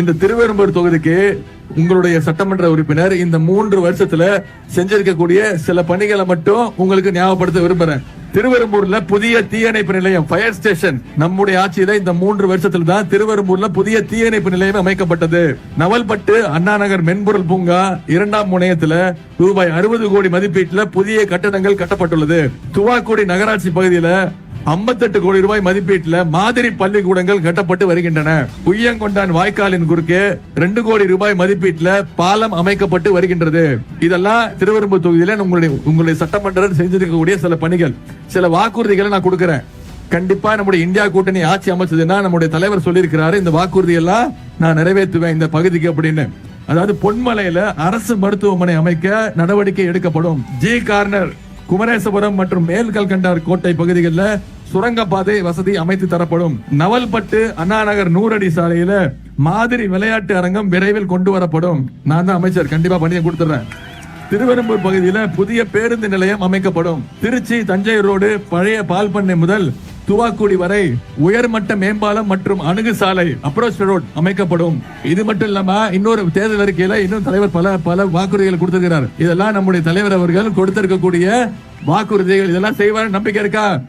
இந்த திருவெரும்பூர் தொகுதிக்கு உங்களுடைய சட்டமன்ற உறுப்பினர் இந்த மூன்று வருஷத்துல செஞ்சிருக்கக்கூடிய சில பணிகளை மட்டும் உங்களுக்கு ஞாபகப்படுத்த விரும்புறேன். திருவெரும்பூர்ல புதிய தீயணைப்பு நிலையம் ஃபயர் ஸ்டேஷன் நம்முடைய ஆட்சியில இந்த மூன்று வருஷத்துல தான் திருவெரும்பூர்ல புதிய தீயணைப்பு நிலையம் அமைக்கப்பட்டது. நவல்பட்டு அண்ணா நகர் மென்பொருள் பூங்கா இரண்டாம் முனையத்துல ரூபாய் அறுபது கோடி மதிப்பீட்டுல புதிய கட்டடங்கள் கட்டப்பட்டுள்ளது. துவாக்குடி நகராட்சி பகுதியில 58 கோடி ரூபாய் மதிப்பீட்டில் மாதிரி பள்ளிக்கூடங்கள் கட்டப்பட்டு வருகின்றன. உய்யங்கொண்டான் வாய்க்காலின் குறுக்கே ரெண்டு கோடி ரூபாய் மதிப்பீட்டில் பாலம் அமைக்கப்பட்டு வருகின்றது. இதெல்லாம் திருவெரும்பூர் தொகுதியில உங்களுடைய உங்களுடைய சட்டமன்றம் செஞ்சிருக்கக்கூடிய சில பணிகள். சில வாக்குறுதிகளை நான் கொடுக்குறேன். கண்டிப்பா நம்முடைய இந்தியா கூட்டணி ஆட்சி அமைச்சதுன்னா நம்முடைய தலைவர் சொல்லியிருக்கிறாரு. இந்த வாக்குறுதி எல்லாம் நான் நிறைவேற்றுவேன் இந்த பகுதிக்கு அப்படின்னு. அதாவது பொன்மலையில அரசு மருத்துவமனை அமைக்க நடவடிக்கை எடுக்கப்படும். ஜி. கார்னர் குமரேசபுரம் மற்றும் மேல்கல்கண்டார் கோட்டை பகுதிகளில் சுரங்கப்பாதை வசதி அமைத்து தரப்படும். நவல்பட்டு அண்ணாநகர் நூறடி சாலையில மாதிரி விளையாட்டு அரங்கம் விரைவில் கொண்டு வரப்படும். நான் தான் அமைச்சர். கண்டிப்பா பணியை கொடுத்துறேன். திருவெரும்பூர் பகுதியில புதிய பேருந்து நிலையம் அமைக்கப்படும். திருச்சி தஞ்சை ரோடு பழைய பால் பண்ணை முதல் துவாக்குடி வரை உயர்மட்ட மேம்பாலம் மற்றும் அணுகு சாலை அப்ரோச் ரோட் அமைக்கப்படும். இது மட்டும் இல்லாம இன்னொரு தேர்தல் அறிக்கையில இன்னும் தலைவர் பல பல வாக்குறுதிகள் கொடுத்திருக்கிறார். இதெல்லாம் நம்முடைய தலைவர் அவர்கள் கொடுத்திருக்கக்கூடிய வாக்குறுதிகள். இதெல்லாம் செய்வார் நம்பிக்கை இருக்கா?